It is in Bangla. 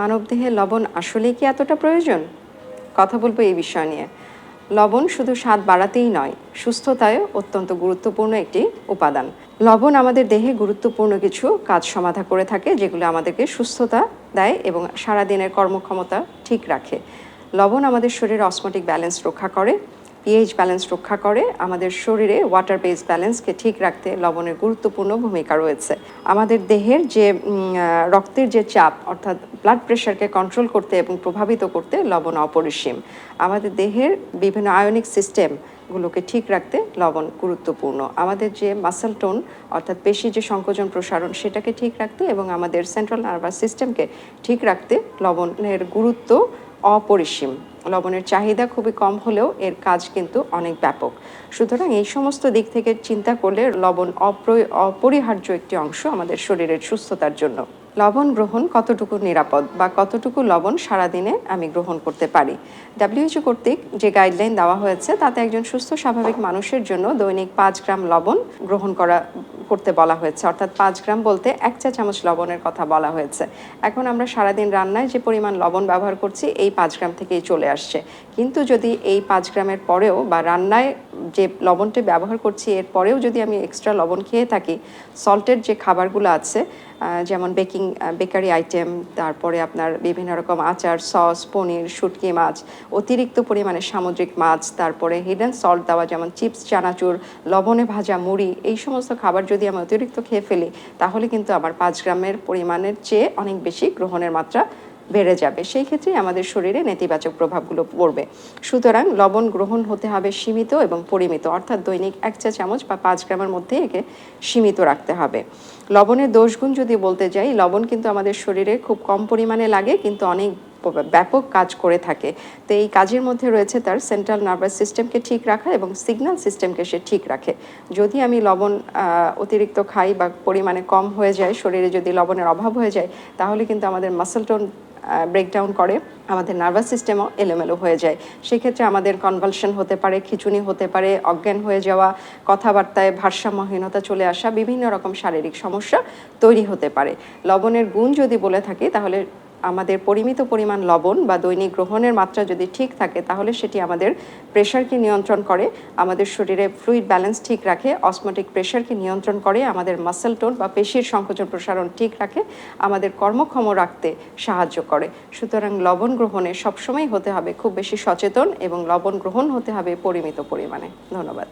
মানবদেহে লবণ আসলেই কি এতটা প্রয়োজন? কথা বলব এই বিষয় নিয়ে। লবণ শুধু স্বাদ বাড়াতেই নয়, সুস্থতায়ও অত্যন্ত গুরুত্বপূর্ণ একটি উপাদান। লবণ আমাদের দেহে গুরুত্বপূর্ণ কিছু কাজ সমাধা করে থাকে, যেগুলো আমাদেরকে সুস্থতা দেয় এবং সারাদিনের কর্মক্ষমতা ঠিক রাখে। লবণ আমাদের শরীরে অসমোটিক ব্যালেন্স রক্ষা করে পিএইচ ব্যালেন্স রক্ষা করে। আমাদের শরীরে ওয়াটার বেস ব্যালেন্সকে ঠিক রাখতে লবণের গুরুত্বপূর্ণ ভূমিকা রয়েছে। আমাদের দেহের যে রক্তের যে চাপ, অর্থাৎ ব্লাড প্রেশারকে কন্ট্রোল করতে এবং প্রভাবিত করতে লবণ অপরিসীম। আমাদের দেহের বিভিন্ন আয়নিক সিস্টেম গুলোকে ঠিক রাখতে লবণ গুরুত্বপূর্ণ। আমাদের যে মাসেল টোন অর্থাৎ পেশি যে সংকোচন প্রসারণ, সেটাকে ঠিক রাখতে এবং আমাদের সেন্ট্রাল নার্ভাস সিস্টেমকে ঠিক রাখতে লবণের গুরুত্ব অপরিসীম। লবণের চাহিদা খুবই কম হলেও এর কাজ কিন্তু অনেক ব্যাপক। সুতরাং এই সমস্ত দিক থেকে চিন্তা করলে লবণ অপ্র- অপরিহার্য একটি অংশ আমাদের শরীরের সুস্থতার জন্য। লবণ গ্রহণ কতটুকু নিরাপদ বা কতটুকু লবণ সারাদিনে আমি গ্রহণ করতে পারি? ডাব্লিউএইচও কর্তৃক যে গাইডলাইন দেওয়া হয়েছে, তাতে একজন সুস্থ, স্বাভাবিক মানুষের জন্য দৈনিক পাঁচ গ্রাম লবণ গ্রহণ করা করতে বলা হয়েছে। অর্থাৎ পাঁচ গ্রাম বলতে এক চা চামচ লবণের কথা বলা হয়েছে। এখন আমরা সারাদিন রান্নায় যে পরিমাণ লবণ ব্যবহার করছি, এই পাঁচ গ্রাম থেকেই চলে আসছে। কিন্তু যদি এই পাঁচ গ্রামের পরেও বা রান্নায় যে লবণটি ব্যবহার করছি, এর পরেও যদি আমি এক্সট্রা লবণ খেয়ে থাকি সল্টের যে খাবারগুলো আছে যেমন বেকিং বেকারি আইটেম তারপরে আপনার বিভিন্ন রকম আচার সস পনির, শুটকি মাছ, অতিরিক্ত পরিমাণে সামুদ্রিক মাছ, তারপরে হিডেন সল্ট দেওয়া, যেমন চিপস চানাচুর, লবণে ভাজা মুড়ি, এই সমস্ত খাবার যদি আমি অতিরিক্ত খেয়ে ফেলি, তাহলে কিন্তু আমার পাঁচ গ্রামের পরিমাণের চেয়ে অনেক বেশি গ্রহণের মাত্রা বেড়ে যাবে। সেই ক্ষেত্রে আমাদের শরীরে নেতিবাচক প্রভাবগুলো পড়বে। সুতরাং লবণ গ্রহণ হতে হবে সীমিত এবং পরিমিত, অর্থাৎ দৈনিক এক চা চামচ বা পাঁচ গ্রামের মধ্যে একে সীমিত রাখতে হবে। লবণের দোষগুণ যদি বলতে যাই, লবণ কিন্তু আমাদের শরীরে খুব কম পরিমাণে লাগে, কিন্তু অনেক ব্যাপক কাজ করে থাকে। তো এই কাজের মধ্যে রয়েছে তার সেন্ট্রাল নার্ভাস সিস্টেমকে ঠিক রাখা এবং সিগন্যাল সিস্টেমকে সে ঠিক রাখে। যদি আমি লবণ অতিরিক্ত খাই বা পরিমাণে কম হয়ে যায়, শরীরে যদি লবণের অভাব হয়ে যায়, তাহলে কিন্তু আমাদের মাসেল টোন ব্রেকডাউন করে, আমাদের নার্ভাস সিস্টেমও এলোমেলো হয়ে যায়। সেক্ষেত্রে আমাদের কনভালশন হতে পারে, খিচুনি হতে পারে, অজ্ঞান হয়ে যাওয়া, কথাবার্তায় ভারসাম্যহীনতা চলে আসা, বিভিন্ন রকম শারীরিক সমস্যা তৈরি হতে পারে। লবণের গুণ যদি বলে থাকি, তাহলে আমাদের পরিমিত পরিমাণ লবণ বা দৈনিক গ্রহণের মাত্রা যদি ঠিক থাকে, তাহলে সেটি আমাদের প্রেশারকে নিয়ন্ত্রণ করে, আমাদের শরীরে ফ্লুইড ব্যালেন্স ঠিক রাখে অসমোটিক প্রেশারকে নিয়ন্ত্রণ করে, আমাদের মাসেল টোন বা পেশির সংকোচন প্রসারণ ঠিক রাখে, আমাদের কর্মক্ষম রাখতে সাহায্য করে। সুতরাং লবণ গ্রহণে সবসময় হতে হবে খুব বেশি সচেতন এবং লবণ গ্রহণ হতে হবে পরিমিত পরিমাণে। ধন্যবাদ।